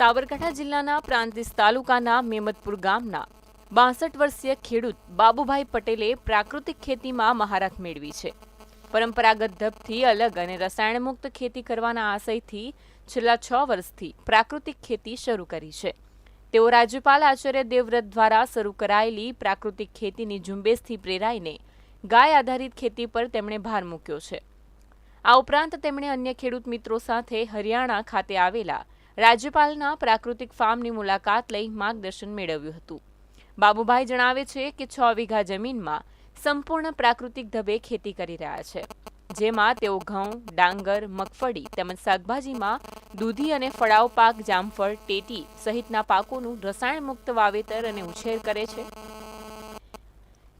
સાબરકાંઠા જિલ્લાના પ્રાંતિસ તાલુકાના મેમતપુર ગામના બાસઠ વર્ષીય ખેડૂત બાબુભાઈ પટેલે પ્રાકૃતિક ખેતીમાં મહારથ મેળવી છે. પરંપરાગત ધબથી અલગ અને રસાયણમુક્ત ખેતી કરવાના આશયથી છેલ્લા છ વર્ષથી પ્રાકૃતિક ખેતી શરૂ કરી છે. તેઓ રાજ્યપાલ આચાર્ય દેવવ્રત દ્વારા શરૂ કરાયેલી પ્રાકૃતિક ખેતીની ઝુંબેશથી પ્રેરાઈને ગાય આધારિત ખેતી પર તેમણે ભાર મૂક્યો છે. આ ઉપરાંત તેમણે અન્ય ખેડૂત મિત્રો સાથે હરિયાણા ખાતે આવેલા રાજ્યપાલના પ્રાકૃતિક ફાર્મની મુલાકાત લઈ માર્ગદર્શન મેળવ્યું હતું. બાબુભાઈ જણાવે છે કે છ વીઘા જમીનમાં સંપૂર્ણ પ્રાકૃતિક ધબે ખેતી કરી રહ્યા છે. જેમાં તેઓ ઘઉં, ડાંગર, મગફળી તેમજ શાકભાજીમાં દૂધી અને ફળાવ પાક, જામફળ, ટેટી સહિતના પાકોનું રસાયણમુક્ત વાવેતર અને ઉછેર કરે છે.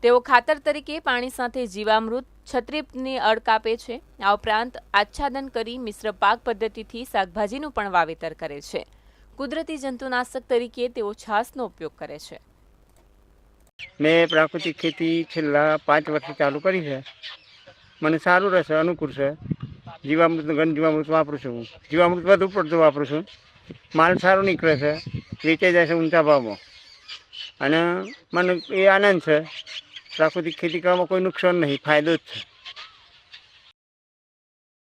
તેઓ ખાતર તરીકે પાણી સાથે જીવામૃત છત્રીપની અડક કાપે છે. આ ઉપરાંત આચ્છાદન કરી મિશ્ર પાક પદ્ધતિથી શાકભાજીનું પણ વાવેતર કરે છે. કુદરતી જંતુનાશક તરીકે તેઓ છાસનો ઉપયોગ કરે છે. મેં પ્રાકૃતિક ખેતી છેલ્લા પાંચ વર્ષથી ચાલુ કરી છે. મને સારું રહેશે, અનુકૂળ છે. જીવામૃત ઘન જીવામૃત વાપરું છું. હું જીવામૃત વધુ પડતું વાપરું છું. માલ સારો નીકળે છે. વેચાઈ જાય છે ઊંચા ભાવમાં. અને મને એ આનંદ છે પ્રાકૃતિક ખેતી કરવામાં કોઈ નુકસાન નહીં ફાયદો જ છે.